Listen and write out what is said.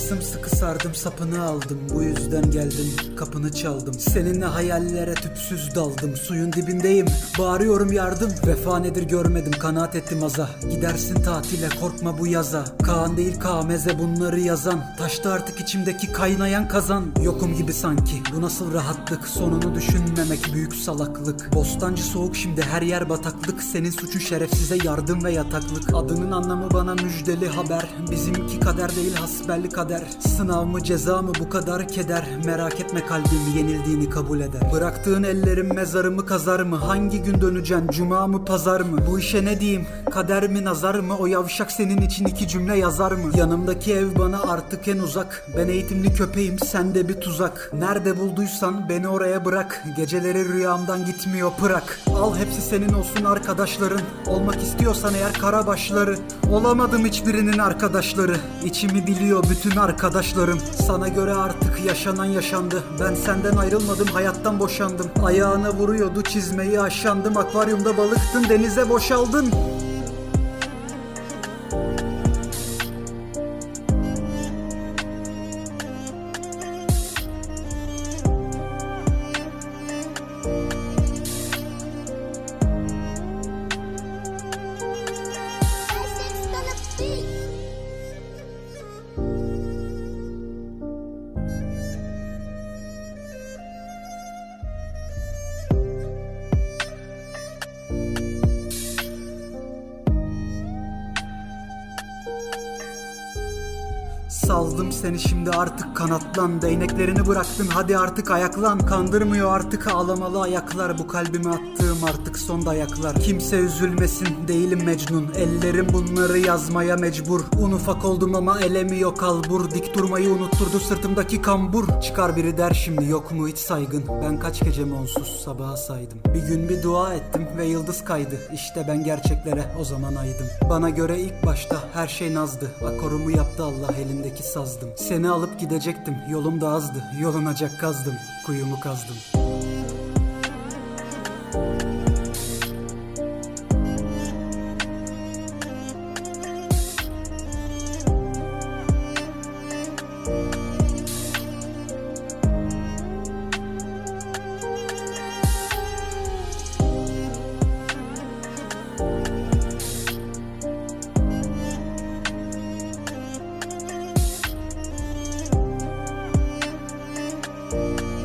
sımsıkı sardım sapını aldım. Bu yüzden geldim kapını çaldım. Seninle hayallere tüpsüz daldım. Suyun dibindeyim bağırıyorum yardım. Vefa nedir görmedim kanaat ettim aza. Gidersin tatile korkma bu yaza. Kaan değil kameze bunları yazan. Taştı artık içimdeki kaynayan kazan. Yokum gibi sanki bu nasıl rahatlık? Sonunu düşünmemek büyük salaklık. Bostancı soğuk şimdi her yer bataklık. Senin suçun şerefsize yardım ve yataklık. Adının anlamı bana müjdeli haber. Bizimki kader değil hasbelli kader Sınav mı ceza mı bu kadar keder? Merak etme kalbim yenildiğini kabul eder. Bıraktığın ellerim mezarımı kazar mı? Hangi gün döneceksin cuma mı pazar mı? Bu işe ne diyeyim? Kader mi nazar mı? O yavşak senin için iki cümle yazar mı? Yanımdaki ev bana artık en uzak. Ben eğitimli köpeğim sen de bir tuzak. Nerede bulduysan beni oraya bırak. Geceleri rüyamdan gitmiyor pırak Al hepsi senin olsun arkadaşların. Olmak istiyorsan eğer karabaşları. Olamadım hiçbirinin arkadaşları. İçimi biliyor bütün arkadaşlarım Sana göre artık yaşanan yaşandı. Ben senden ayrılmadım hayattan boşandım. Ayağına vuruyordu çizmeyi aşandım. Akvaryumda balıktın denize boşaldın Thank you. Saldım seni şimdi artık kanatlan. Değneklerini bıraktın hadi artık ayaklan. Kandırmıyor artık ağlamalı ayaklar. Bu kalbime attığım artık son dayaklar. Kimse üzülmesin değilim Mecnun. Ellerim bunları yazmaya mecbur. Un ufak oldum ama elemiyor kalbur Dik durmayı unutturdu sırtımdaki kambur. Çıkar biri der şimdi yok mu hiç saygın? Ben kaç gecemi onsuz sabaha saydım. Bir gün bir dua ettim ve yıldız kaydı. İşte ben gerçeklere o zaman aydım. Bana göre ilk başta her şey nazdı. Akorumu yaptı Allah elindeki sazdım. Seni alıp gidecektim. Yolum da azdı. Yolunacak kazdım. Kuyumu kazdım you